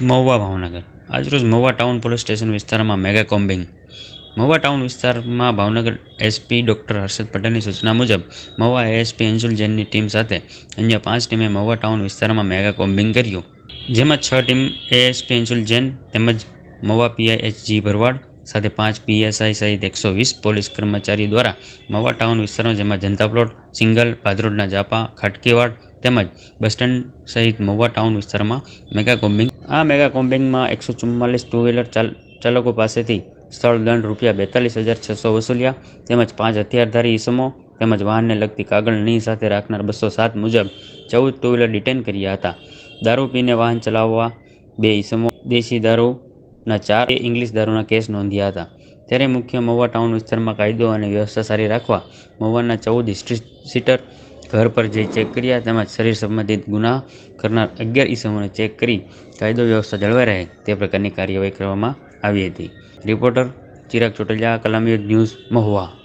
મહુવા ભાવનગર. આજરોજ Mahuva town police station વિસ્તારમાં mega combing. Mahuva town વિસ્તારમાં ભાવનગર એસપી ડૉક્ટર હર્ષદ પટેલની સૂચના મુજબ, મહુવા એએસપી અંશુલ જૈનની ટીમ સાથે અન્ય પાંચ ટીમે મહુવા ટાઉન વિસ્તારમાં મેગા કોમ્બિંગ કર્યું. જેમાં છ ટીમ એએસપી અંશુલ જૈન તેમજ Mahuva PI H G Bharwad સાથે પાંચ પીએસઆઈ સહિત એકસો વીસ પોલીસ કર્મચારી દ્વારા મહુવા ટાઉન વિસ્તારમાં જેમાં જનતા પ્લોટ, સિંગલ, ભાદરોડના જાપા, ખાટકીવાડ તેમજ બસ સ્ટેન્ડ સહિત મહુવા ટાઉન વિસ્તારમાં મેગા કોમ્બિંગ આ મેગા કોમ્બિંગમાં એકસો ચુમ્માલીસ ટુ વ્હીલર ચાલકો પાસેથી સ્થળ દંડ રૂપિયા બેતાલીસ હજાર છસો વસૂલ્યા. તેમજ પાંચ હથિયારધારી ઈસમો તેમજ વાહનને લગતી કાગળની સાથે રાખનાર બસો સાત મુજબ ચૌદ ટુ વ્હીલર ડિટેન કર્યા હતા. દારૂ પીને વાહન ચલાવવા બે ઈસમો દેશી દારૂના ચાર ઇંગ્લિશ દારૂના કેસ નોંધ્યા હતા. ત્યારે મુખ્ય મહુવા ટાઉન વિસ્તારમાં કાયદો અને વ્યવસ્થા સારી રાખવા મહુવાના ચૌદ હિસ્ટ્રી સીટર ઘર પર જઈ ચેક કર્યા તેમજ શરીર સંબંધિત ગુના કરનાર અગિયાર ઈસમોને ચેક કરી કાયદો વ્યવસ્થા જળવાઈ રહે તે પ્રકારની કાર્યવાહી કરવામાં આવી હતી. Reporter Chirag Chotaliya Kalamyuddh news Mahuva.